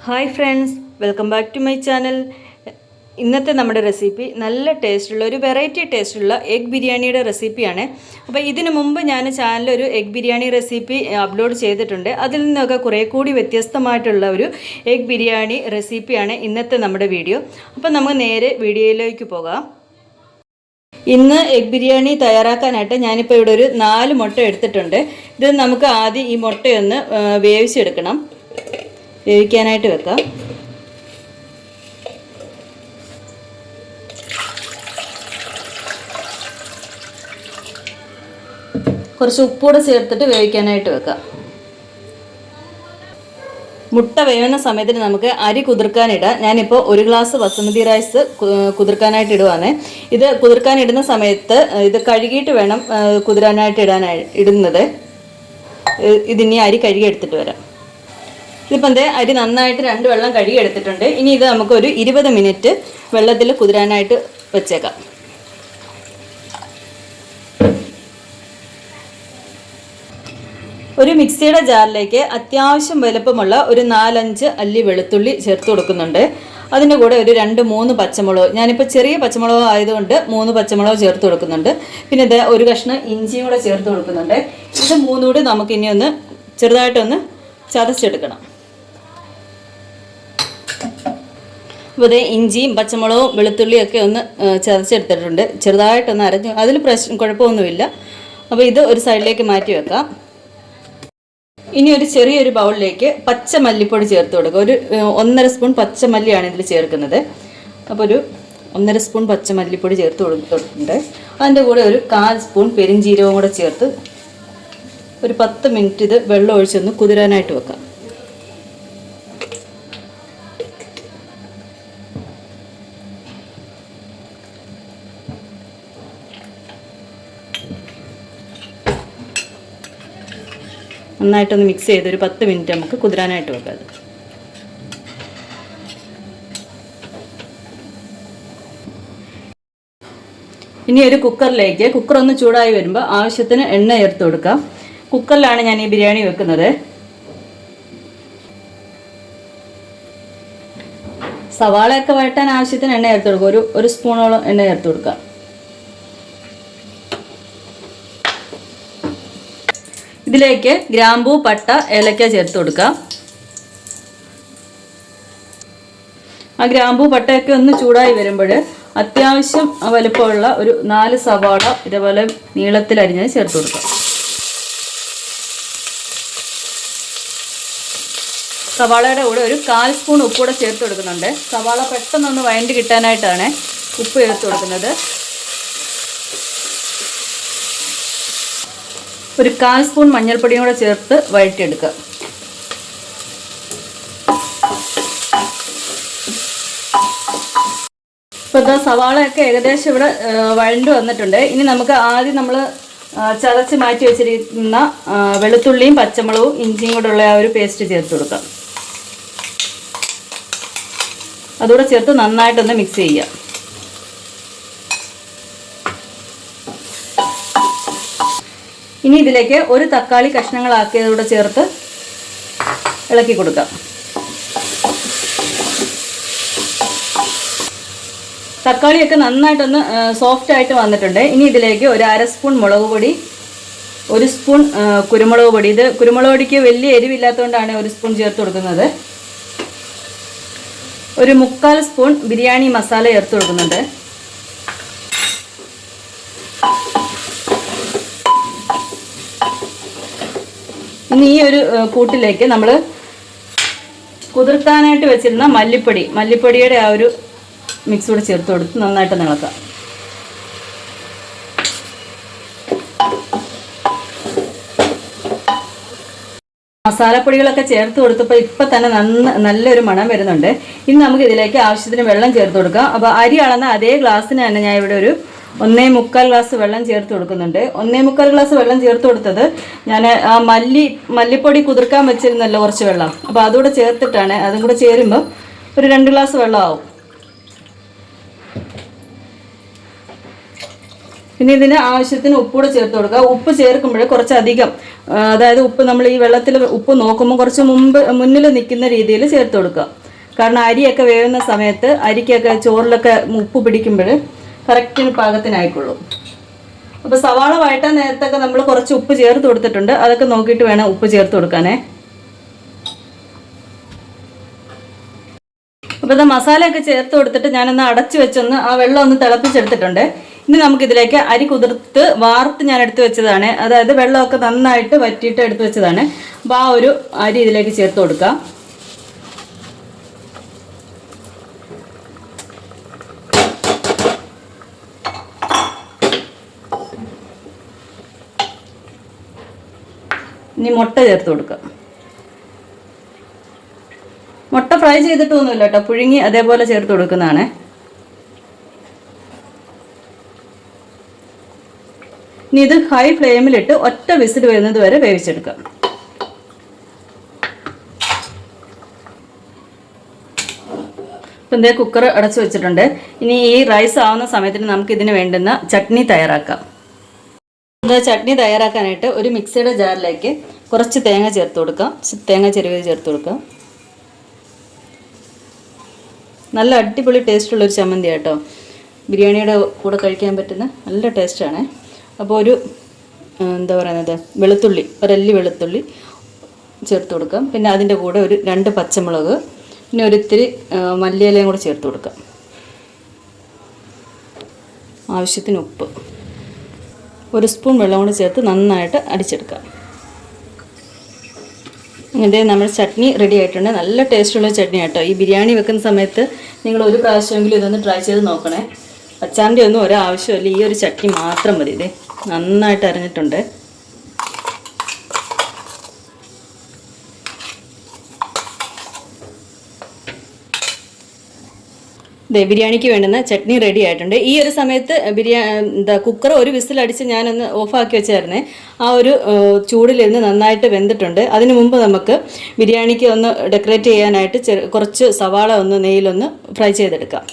Hi friends welcome back to my channel ഇന്നത്തെ നമ്മുടെ recipe നല്ല ടേസ്റ്റുള്ള ഒരു വെറൈറ്റി ടേസ്റ്റുള്ള എഗ് ബിരിയാണിയുടെ റെസിപ്പിയാണ് അപ്പോൾ ഇതിനു മുമ്പ് ഞാൻ ചാനലിൽ ഒരു എഗ് ബിരിയാണി റെസിപ്പി അപ്ലോഡ് ചെയ്തിട്ടുണ്ട്. അതിൽ നിന്നൊക്കെ കുറേ കൂടി വ്യത്യസ്തമായിട്ടുള്ള ഒരു എഗ് ബിരിയാണി റെസിപ്പിയാണ് ഇന്നത്തെ നമ്മുടെ വീഡിയോ അപ്പോൾ നമുക്ക് നേരെ വീഡിയോയിലേക്ക് പോകാം. ഇന്ന് എഗ് ബിരിയാണി തയ്യാറാക്കാനായിട്ട് ഞാനിപ്പോൾ ഇവിടെ ഒരു നാല് മുട്ട എടുത്തിട്ടുണ്ട്. ഇത് നമുക്ക് ആദ്യം ഈ മുട്ടയൊന്ന് വേവിച്ചെടുക്കണം. വേവിക്കാനായിട്ട് വെക്കാം. കുറച്ച് ഉപ്പൂടെ ചേർത്തിട്ട് വേവിക്കാനായിട്ട് വെക്കാം. മുട്ട വേവുന്ന സമയത്തിന് നമുക്ക് അരി കുതിർക്കാനിടാം. ഞാനിപ്പോൾ ഒരു ഗ്ലാസ് ബസുമതി റൈസ് കുതിർക്കാനായിട്ട് ഇടുവാണ്. ഇത് കുതിർക്കാനിടുന്ന സമയത്ത് ഇത് കഴുകിയിട്ട് വേണം കുതിരാനായിട്ട് ഇടാനായി ഇടുന്നത്. ഇതിനി അരി കഴുകി എടുത്തിട്ട് വരാം. ഇതിപ്പം എന്തേ അരി നന്നായിട്ട് രണ്ട് വെള്ളം കഴുകി എടുത്തിട്ടുണ്ട് ഇനി ഇത് നമുക്കൊരു ഇരുപത് മിനിറ്റ് വെള്ളത്തിൽ കുതിരാനായിട്ട് വെച്ചേക്കാം. ഒരു മിക്സിയുടെ ജാറിലേക്ക് അത്യാവശ്യം വലുപ്പമുള്ള ഒരു നാലഞ്ച് അല്ലി വെളുത്തുള്ളി ചേർത്ത് കൊടുക്കുന്നുണ്ട്. അതിന്റെ കൂടെ ഒരു രണ്ട് മൂന്ന് പച്ചമുളക് ഞാനിപ്പോൾ ചെറിയ പച്ചമുളക് ആയതുകൊണ്ട് മൂന്ന് പച്ചമുളക് ചേർത്ത് കൊടുക്കുന്നുണ്ട്. പിന്നെ ഇത് ഒരു കഷ്ണം ഇഞ്ചിയും കൂടെ ചേർത്ത് കൊടുക്കുന്നുണ്ട്. ഇത് മൂന്നും കൂടി നമുക്ക് ഇനി ഒന്ന് ചെറുതായിട്ടൊന്ന് ചതച്ചെടുക്കണം. അപ്പോൾ ഇതേ ഇഞ്ചിയും പച്ചമുളകും വെളുത്തുള്ളിയും ഒക്കെ ഒന്ന് ചതച്ചെടുത്തിട്ടുണ്ട്. ചെറുതായിട്ടൊന്ന് അരഞ്ഞു അതിൽ പ്രശ്നം കുഴപ്പമൊന്നുമില്ല. അപ്പോൾ ഇത് ഒരു സൈഡിലേക്ക് മാറ്റി വെക്കാം. ഇനി ഒരു ചെറിയൊരു ബൗളിലേക്ക് പച്ച മല്ലിപ്പൊടി ചേർത്ത് കൊടുക്കുക. ഒരു ഒന്നര സ്പൂൺ പച്ചമല്ലിയാണ് ഇതിൽ ചേർക്കുന്നത്. അപ്പോൾ ഒരു ഒന്നര സ്പൂൺ പച്ചമല്ലിപ്പൊടി ചേർത്ത് കൊടുത്തിട്ടുണ്ട്. അതിന്റെ കൂടെ ഒരു കാൽ സ്പൂൺ പെരിഞ്ചീരവും കൂടെ ചേർത്ത് ഒരു പത്ത് മിനിറ്റ് ഇത് വെള്ളം ഒഴിച്ചൊന്ന് കുതിരാനായിട്ട് വെക്കാം. നന്നായിട്ടൊന്ന് മിക്സ് ചെയ്ത് ഒരു പത്ത് മിനിറ്റ് നമുക്ക് കുതിരാനായിട്ട് വെക്കാം ഇനി ഒരു കുക്കറിലേക്ക് കുക്കർ ഒന്ന് ചൂടായി വരുമ്പോൾ ആവശ്യത്തിന് എണ്ണ ചേർത്ത് കൊടുക്കാം. കുക്കറിലാണ് ഞാൻ ഈ ബിരിയാണി വെക്കുന്നത്. സവാളയൊക്കെ വഴട്ടാൻ ആവശ്യത്തിന് എണ്ണ ചേർത്ത് കൊടുക്കുക ഒരു ഒരു സ്പൂണോളം എണ്ണ ചേർത്ത് കൊടുക്കാം. ഇതിലേക്ക് ഗ്രാമ്പൂ പട്ട ഏലക്ക ചേർത്ത് കൊടുക്കാം ആ ഗ്രാമ്പൂ പട്ടയൊക്കെ ഒന്ന് ചൂടായി വരുമ്പോൾ അത്യാവശ്യം വലുപ്പമുള്ള ഒരു നാല് സവാള ഇതേപോലെ നീളത്തിൽ അരിഞ്ഞത് ചേർത്ത് കൊടുക്കാം സവാളയുടെ കൂടെ ഒരു കാൽ സ്പൂൺ ഉപ്പ് കൂടെ ചേർത്ത് കൊടുക്കുന്നുണ്ട്. സവാള പെട്ടെന്നൊന്ന് വഴണ്ടി കിട്ടാനായിട്ടാണ് ഉപ്പ് ചേർത്ത് കൊടുക്കുന്നത്. ഒരു കാൽ സ്പൂൺ മഞ്ഞൾപ്പൊടിയും കൂടെ ചേർത്ത് വഴറ്റിയെടുക്കുക. ഇപ്പോൾ ഇതാ സവാളയൊക്കെ ഏകദേശം ഇവിടെ വഴണ്ടു വന്നിട്ടുണ്ട്. ഇനി നമുക്ക് ആദ്യം നമ്മൾ ചതച്ച് മാറ്റി വെച്ചിരിക്കുന്ന വെളുത്തുള്ളിയും പച്ചമുളകും ഇഞ്ചിയും കൂടെ ഉള്ള ആ ഒരു പേസ്റ്റ് ചേർത്ത് കൊടുക്കാം. അതുകൂടെ ചേർത്ത് നന്നായിട്ടൊന്ന് മിക്സ് ചെയ്യുക. ഇനി ഇതിലേക്ക് ഒരു തക്കാളി കഷ്ണങ്ങളാക്കിയതോടെ ചേർത്ത് ഇളക്കി കൊടുക്കാം. തക്കാളിയൊക്കെ നന്നായിട്ടൊന്ന് സോഫ്റ്റ് ആയിട്ട് വന്നിട്ടുണ്ട്. ഇനി ഇതിലേക്ക് ഒരു അര സ്പൂൺ മുളക് പൊടി ഒരു സ്പൂൺ കുരുമുളക് പൊടി. ഇത് കുരുമുളക് പൊടിക്ക് വലിയ എരിവില്ലാത്തതുകൊണ്ടാണ് ഒരു സ്പൂൺ ചേർത്ത് കൊടുക്കുന്നത്. ഒരു മുക്കാൽ സ്പൂൺ ബിരിയാണി മസാല ചേർത്ത് കൊടുക്കുന്നുണ്ട്. ഇനി ഈ ഒരു കൂട്ടിലേക്ക് നമ്മൾ കുതിർത്താനായിട്ട് വെച്ചിരുന്ന മല്ലിപ്പൊടി മല്ലിപ്പൊടിയുടെ ആ ഒരു മിക്സ് കൂടെ ചേർത്ത് കൊടുത്ത് നന്നായിട്ട് നിളക്കാം മസാലപ്പൊടികളൊക്കെ ചേർത്ത് കൊടുത്തപ്പോൾ ഇപ്പം തന്നെ നന്ന നല്ലൊരു മണം വരുന്നുണ്ട്. ഇനി നമുക്ക് ഇതിലേക്ക് ആവശ്യത്തിന് വെള്ളം ചേർത്ത് കൊടുക്കാം. അപ്പോൾ അരി അളന്ന അതേ ഗ്ലാസ്സിന് തന്നെ ഞാൻ ഇവിടെ ഒരു ഒന്നേ മുക്കാൽ ഗ്ലാസ് വെള്ളം ചേർത്ത് കൊടുക്കുന്നുണ്ട്. ഒന്നേ മുക്കാൽ ഗ്ലാസ് വെള്ളം ചേർത്ത് കൊടുത്തത് ഞാൻ ആ മല്ലി മല്ലിപ്പൊടി കുതിർക്കാൻ വെച്ചിരുന്നല്ലോ കുറച്ച് വെള്ളം. അപ്പോൾ അതുകൂടെ ചേർത്തിട്ടാണ് അതും കൂടെ ചേരുമ്പോൾ ഒരു രണ്ട് ഗ്ലാസ് വെള്ളം ആവും പിന്നെ ഇതിന് ആവശ്യത്തിന് ഉപ്പൂടെ ചേർത്ത് കൊടുക്കുക. ഉപ്പ് ചേർക്കുമ്പോൾ കുറച്ചധികം അതായത് ഉപ്പ് നമ്മൾ ഈ വെള്ളത്തിൽ ഉപ്പ് നോക്കുമ്പോൾ കുറച്ച് മുമ്പ് മുന്നിൽ നിൽക്കുന്ന രീതിയിൽ ചേർത്ത് കൊടുക്കുക. കാരണം അരിയൊക്കെ വേവുന്ന സമയത്ത് അരിക്കൊക്കെ ചോറിലൊക്കെ ഉപ്പ് പിടിക്കുമ്പോൾ കറക്റ്റിന് പാകത്തിനായിക്കൊള്ളൂ. അപ്പോൾ സവാള വഴട്ടാൻ നേരത്തൊക്കെ നമ്മൾ കുറച്ച് ഉപ്പ് ചേർത്ത് കൊടുത്തിട്ടുണ്ട്. അതൊക്കെ നോക്കിയിട്ട് വേണം ഉപ്പ് ചേർത്ത് കൊടുക്കാനേ. അപ്പോൾ ഇത് മസാലയൊക്കെ ചേർത്ത് കൊടുത്തിട്ട് ഞാനൊന്ന് അടച്ചു വെച്ചൊന്ന് ആ വെള്ളം ഒന്ന് തിളപ്പിച്ചെടുത്തിട്ടുണ്ട്. ഇനി നമുക്കിതിലേക്ക് അരി കുതിർത്ത് വാർത്ത് ഞാൻ എടുത്തു വെച്ചതാണ്. അതായത് വെള്ളമൊക്കെ നന്നായിട്ട് വറ്റിയിട്ട് എടുത്തു വെച്ചതാണ്. അപ്പോൾ ആ ഒരു അരി ഇതിലേക്ക് ചേർത്ത് കൊടുക്കാം. ഇനി മുട്ട ചേർത്ത് കൊടുക്കുക മുട്ട ഫ്രൈ ചെയ്തിട്ടൊന്നുമില്ല കേട്ടോ. പുഴുങ്ങി അതേപോലെ ചേർത്ത് കൊടുക്കുന്നതാണ്. ഇനി ഇത് ഹൈ ഫ്ലെയിമിലിട്ട് ഒറ്റ വിസിൽ വരുന്നത് വരെ വേവിച്ചെടുക്കാം. ഇപ്പം എന്തേ കുക്കർ അടച്ചു വെച്ചിട്ടുണ്ട്. ഇനി ഈ റൈസ് ആവുന്ന സമയത്തിന് നമുക്ക് ഇതിന് വേണ്ടുന്ന ചട്നി തയ്യാറാക്കാം. ഇത് ചട്നി തയ്യാറാക്കാനായിട്ട് ഒരു മിക്സിയുടെ ജാറിലേക്ക് കുറച്ച് തേങ്ങ ചേർത്ത് കൊടുക്കാം തേങ്ങ ചെരുവ് ചേർത്ത് കൊടുക്കാം നല്ല അടിപൊളി ടേസ്റ്റുള്ളൊരു ചമ്മന്തി കേട്ടോ ബിരിയാണിയുടെ കൂടെ കഴിക്കാൻ പറ്റുന്ന നല്ല ടേസ്റ്റാണ് അപ്പോൾ ഒരു എന്താ പറയുന്നത് വെളുത്തുള്ളി ഒരല്ലി വെളുത്തുള്ളി ചേർത്ത് കൊടുക്കാം പിന്നെ അതിന്റെ കൂടെ ഒരു രണ്ട് പച്ചമുളക് പിന്നെ ഒരിത്തിരി മല്ലിയിലയും കൂടെ ചേർത്ത് കൊടുക്കാം ആവശ്യത്തിന് ഉപ്പ്. ഒരു സ്പൂൺ വെള്ളം കൂടി ചേർത്ത് നന്നായിട്ട് അടിച്ചെടുക്കാം. അങ്ങനെ നമ്മൾ ചട്നി റെഡി ആയിട്ടുണ്ട്. നല്ല ടേസ്റ്റുള്ള ചട്നി കേട്ടോ ഈ ബിരിയാണി വെക്കുന്ന സമയത്ത് നിങ്ങൾ ഒരു പ്രാവശ്യമെങ്കിലും ഇതൊന്ന് ട്രൈ ചെയ്ത് നോക്കണേ. അച്ചാറിന്റെ ഒന്നും ഒരാവശ്യമില്ല ഈ ഒരു ചട്നി മാത്രം മതി. ഇതേ നന്നായിട്ട് അരിഞ്ഞിട്ടുണ്ട്. ബിരിയാണിക്ക് വേണ്ടുന്ന ചട്നി റെഡി ആയിട്ടുണ്ട്. ഈ ഒരു സമയത്ത് ബിരിയാ എന്താ കുക്കർ ഒരു വിസിലടിച്ച് ഞാനൊന്ന് ഓഫാക്കി വെച്ചായിരുന്നേ. ആ ഒരു ചൂടിലിരുന്ന് നന്നായിട്ട് വെന്തിട്ടുണ്ട്. അതിനു മുമ്പ് നമുക്ക് ബിരിയാണിക്ക് ഒന്ന് ഡെക്കറേറ്റ് ചെയ്യാനായിട്ട് കുറച്ച് സവാള ഒന്ന് നെയ്യിലൊന്ന് ഫ്രൈ ചെയ്തെടുക്കാം.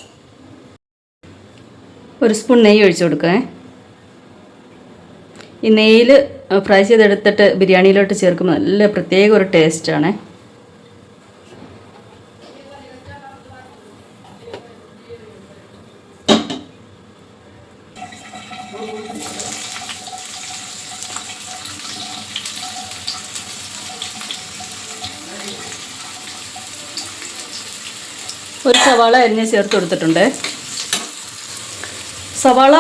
ഒരു സ്പൂൺ നെയ്യ് ഒഴിച്ചു കൊടുക്കേ. ഈ നെയ്യിൽ ഫ്രൈ ചെയ്തെടുത്തിട്ട് ബിരിയാണിയിലോട്ട് ചേർക്കുമ്പോൾ നല്ല പ്രത്യേക ഒരു ടേസ്റ്റാണ് ഒരു സവാള അരിഞ്ഞ് ചേർത്ത് കൊടുത്തിട്ടുണ്ട്. സവാള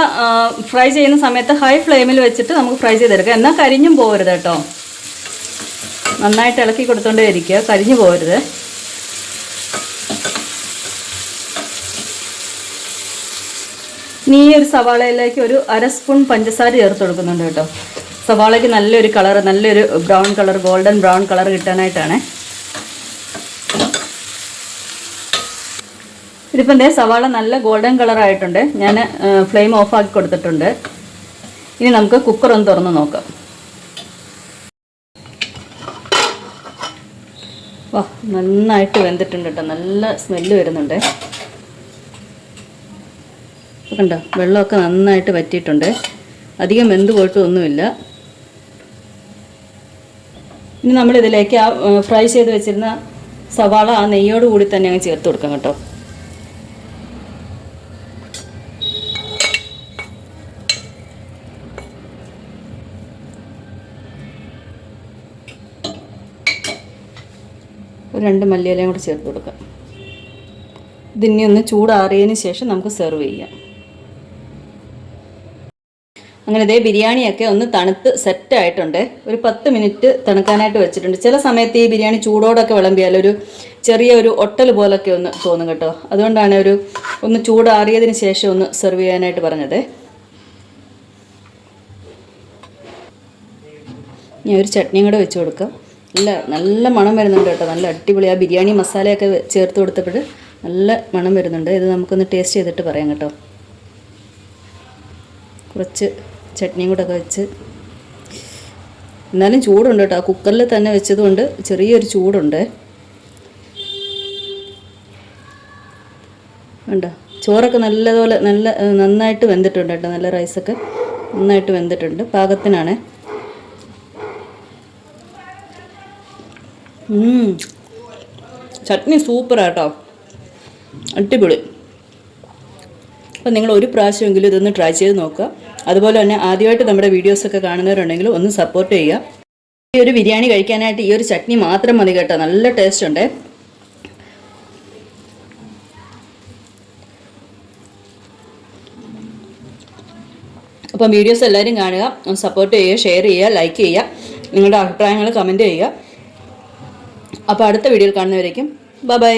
ഫ്രൈ ചെയ്യുന്ന സമയത്ത് ഹൈ ഫ്ലെയിമിൽ വെച്ചിട്ട് നമുക്ക് ഫ്രൈ ചെയ്തെടുക്കാം. എന്നാൽ കരിഞ്ഞും പോകരുത് കേട്ടോ. നന്നായിട്ട് ഇളക്കി കൊടുത്തോണ്ടേ ഇരിക്കുക. കരിഞ്ഞു പോകരുത് ഇനി ഈ ഒരു സവാളയിലേക്ക് ഒരു അര സ്പൂൺ പഞ്ചസാര ചേർത്ത് കൊടുക്കുന്നുണ്ട് കേട്ടോ. സവാളയ്ക്ക് നല്ലൊരു കളർ നല്ലൊരു brown colour golden brown colour കിട്ടാനായിട്ടാണ്. ഇതിപ്പം ദേ സവാള നല്ല ഗോൾഡൻ കളറായിട്ടുണ്ട് ഞാൻ ഫ്ലെയിം ഓഫ് ആക്കി കൊടുത്തിട്ടുണ്ട്. ഇനി നമുക്ക് കുക്കർ ഒന്ന് തുറന്ന് നോക്കാം. വാ നന്നായിട്ട് വെന്തിട്ടുണ്ട് കേട്ടോ. നല്ല സ്മെല്ല് വരുന്നുണ്ട്. ഇപ്പൊ കണ്ടോ വെള്ളമൊക്കെ നന്നായിട്ട് വറ്റിയിട്ടുണ്ട്. അധികം വെന്ത് പോയിട്ടൊന്നുമില്ല ഇനി നമ്മളിതിലേക്ക് ആ ഫ്രൈ ചെയ്ത് വെച്ചിരുന്ന സവാള ആ നെയ്യോട് കൂടി തന്നെ അങ്ങ് ചേർത്ത് കൊടുക്കാം കേട്ടോ. ഒരു രണ്ട് മല്ലിയിലയും കൂടി ചേർത്ത് കൊടുക്കാം. ഇതിനി ഒന്ന് ചൂടാറിയതിന് ശേഷം നമുക്ക് സെർവ് ചെയ്യാം. അങ്ങനെ ഇതേ ബിരിയാണിയൊക്കെ ഒന്ന് തണുത്ത് സെറ്റ് ആയിട്ടുണ്ട്. ഒരു പത്ത് മിനിറ്റ് തണുക്കാനായിട്ട് വെച്ചിട്ടുണ്ട്. ചില സമയത്ത് ഈ ബിരിയാണി ചൂടോടൊക്കെ വിളമ്പിയാൽ ഒരു ചെറിയ ഒരു ഒട്ടൽ പോലൊക്കെ ഒന്ന് തോന്നും കേട്ടോ. അതുകൊണ്ടാണ് ഒരു ഒന്ന് ചൂടാറിയതിന് ശേഷം ഒന്ന് സെർവ് ചെയ്യാനായിട്ട് പറഞ്ഞത്. ഞാൻ ഒരു ചട്നിയും കൂടെ വെച്ച് കൊടുക്കാം. നല്ല നല്ല മണം വരുന്നുണ്ട് കേട്ടോ. നല്ല അടിപൊളി. ആ ബിരിയാണി മസാലയൊക്കെ ചേർത്ത് കൊടുത്തപ്പോൾ നല്ല മണം വരുന്നുണ്ട്. ഇത് നമുക്കൊന്ന് ടേസ്റ്റ് ചെയ്തിട്ട് പറയാം കേട്ടോ. കുറച്ച് ചട്നിയും കൂടെ ഒക്കെ വെച്ച്. എന്നാലും ചൂടുണ്ട് കേട്ടോ. കുക്കറിൽ തന്നെ വെച്ചതുകൊണ്ട് ചെറിയൊരു ചൂടുണ്ട്. വേണ്ട ചോറൊക്കെ നല്ലതുപോലെ നല്ല നന്നായിട്ട് വെന്തിട്ടുണ്ട് കേട്ടോ. നല്ല റൈസൊക്കെ നന്നായിട്ട് വെന്തിട്ടുണ്ട്. പാകത്തിനാണ്. ചട്നി സൂപ്പറാട്ടോ അടിപൊളി. അപ്പോൾ നിങ്ങൾ ഒരു പ്രാവശ്യമെങ്കിലും ഇതൊന്ന് ട്രൈ ചെയ്ത് നോക്കുക. അതുപോലെ തന്നെ ആദ്യമായിട്ട് നമ്മുടെ വീഡിയോസൊക്കെ കാണുന്നവരുണ്ടെങ്കിൽ ഒന്ന് സപ്പോർട്ട് ചെയ്യുക. ഈ ഒരു ബിരിയാണി കഴിക്കാനായിട്ട് ഈ ഒരു ചട്നി മാത്രം മതി കേട്ടോ. നല്ല ടേസ്റ്റ് ഉണ്ട്. അപ്പം വീഡിയോസ് എല്ലാവരും കാണുക. സപ്പോർട്ട് ചെയ്യുക ഷെയർ ചെയ്യുക ലൈക്ക് ചെയ്യുക. നിങ്ങളുടെ അഭിപ്രായങ്ങൾ കമന്റ് ചെയ്യുക. അപ്പോൾ അടുത്ത വീഡിയോയിൽ കാണുന്നവരേക്കും. ബൈ